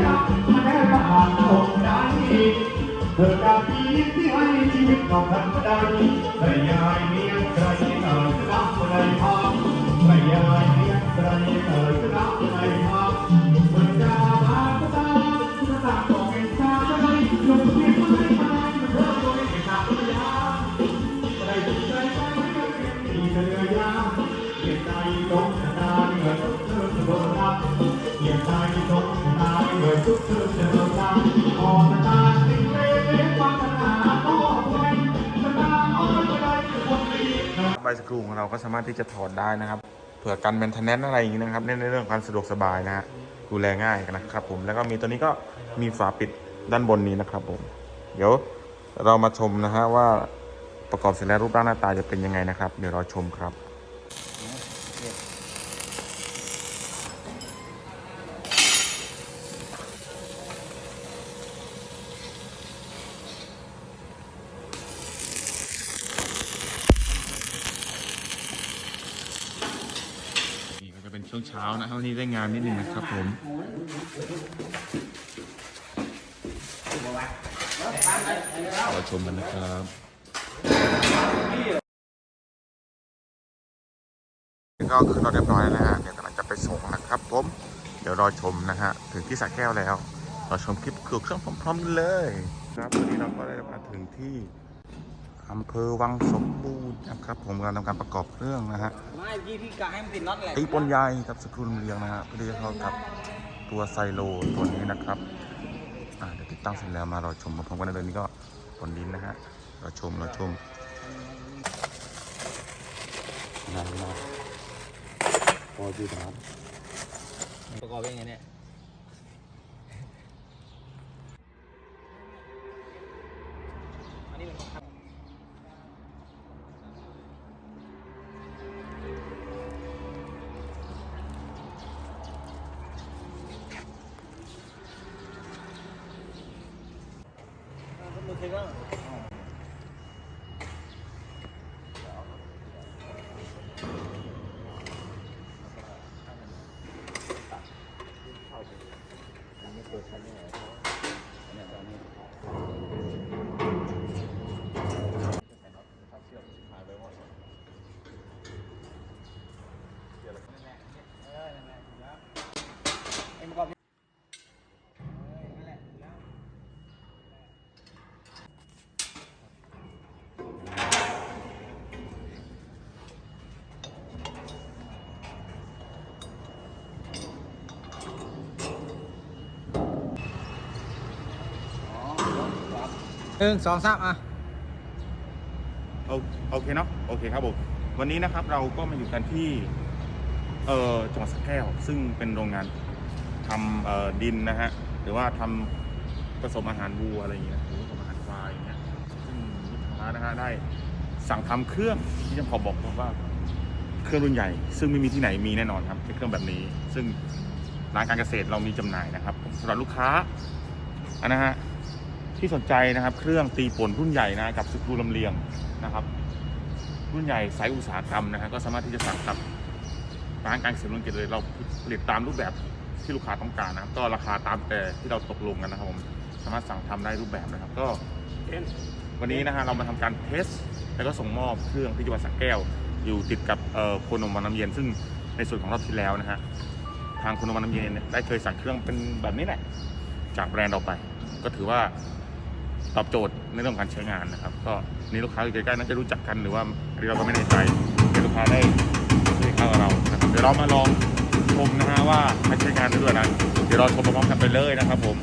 ยามาแล้วก็หากตกใจเธอจากปีที่ให้ชีวิตของทันใดไม่ยายเมียใครเอ่ยจะนับในภาพไม่ยายเมียใครเอ่ยจะนับในภาพเมื่อจะมาก็ตามจะตามก็เป็นตาอะไรลงเพียงไม่มาเธอก็ไม่เป็นตาพยาใจใจใจมีเธอยาเกียรใจตรงชะตาเหมือนทุกเธอจะเกียงชะตา ใบสกรูของเราก็สามารถที่จะถอดได้นะครับ เผื่อกันแมนเทนแนนอะไรอย่างนี้นะครับในเรื่องความสะดวกสบายนะฮะดูแลง่ายนะครับผมแล้วก็มีตัวนี้ก็มีฝาปิดด้านบนนี้นะครับผม เดี๋ยวเรามาชมนะฮะว่าประกอบเสร็จแล้วรูปร่างหน้าตาจะเป็นยังไงนะครับ เดี๋ยวเราชมครับ จะเป็นช่วงเช้านะครับวันนี้ได้งานนิดนึงนะครับผมเราชมกันนะครับก็คือเราเรียบร้อยแล้วฮะเดี๋ยวกำลังจะไปส่งนะครับผม เดี๋ยวรอชมนะฮะถึงที่สระแก้วแล้วราชมคลิปเกือบเครื่องพร้อมๆกันเลย ครับวันนี้เราก็ได้มาถึงที่ อำเภอวังสมบูรณ์นะครับ ผมกำลังทำการประกอบเครื่องนะฮะไม่พี่พี่กะให้มันติดน็อตแหละตีปนใยกับสกรูลำเลียงนะฮะเพื่อที่จะเข้ากับตัวไซโลตัวนี้นะครับอ่าเดี๋ยวติดตั้งเสร็จแล้วมารอชมพร้อมๆกันในเดือนนี้ก็บนดินนะฮะเราชมเราชมนานมาพอจีครับประกอบเป็นไงเนี่ย มือถือก็ เอ็มประกอบนี่เออนั่นแหละถูกแล้ว หนึ่งสองสามอะโอโอเคเนาะโอเคครับผมวันนี้นะครับเราก็มาอยู่กันที่เอ่อจังหวัดสระแก้ว ซึ่งเป็นโรงงานทำเอ่อดินนะฮะหรือว่าทำผสมอาหารวัวอะไรอย่างเงี้ยหรือผสมอาหารควายอย่างเงี้ยซึ่งลูกค้านะฮะได้สั่งทำเครื่องที่จะขอบอกว่าเครื่องรุ่นใหญ่ ซึ่งไม่มีที่ไหนมีแน่นอนครับเป็นเครื่องแบบนี้ ซึ่งร้านการเกษตรเรามีจำหน่ายนะครับสำหรับลูกค้าอันนะฮะ ที่สนใจนะครับ เครื่องตีป่นรุ่นใหญ่นะกับสกรูลำเลียงนะครับ รุ่นใหญ่สายอุตสาหกรรมนะฮะก็สามารถที่จะสั่งกับร้านการเกษตรรุ่นกษตรเลยเราผลิตตามรูปแบบที่ลูกค้าต้องการนะครับ ก็ราคาตามแต่ที่เราตกลงกันนะครับผมสามารถสั่งทำได้รูปแบบนะครับ ก็วันนี้นะฮะเรามาทำการเทสแล้วก็ส่งมอบเครื่องที่จังหวัดสระแก้ว อยู่ติดกับโคนมวันน้ำเย็นซึ่งในส่วนของรอบที่แล้วนะฮะทางโคนมวันน้ำเย็นได้เคยสั่งเครื่องเป็นแบบนี้แหละจากแบรนด์เราไป ก็ถือว่า ตอบโจทย์ในเรื่องการใช้งานนะครับ ก็นี่ลูกค้าอยู่ใกล้ๆน่าจะรู้จักกันหรือว่าอันนี้เราก็ไม่แน่ใจให้ลูกค้าได้ได้เข้ากับเรานะครับเดี๋ยวเรามาลองชมนะฮะว่าการใช้งานด้วยนะเดี๋ยวเราชมพร้อมกันไปเลยนะครับผม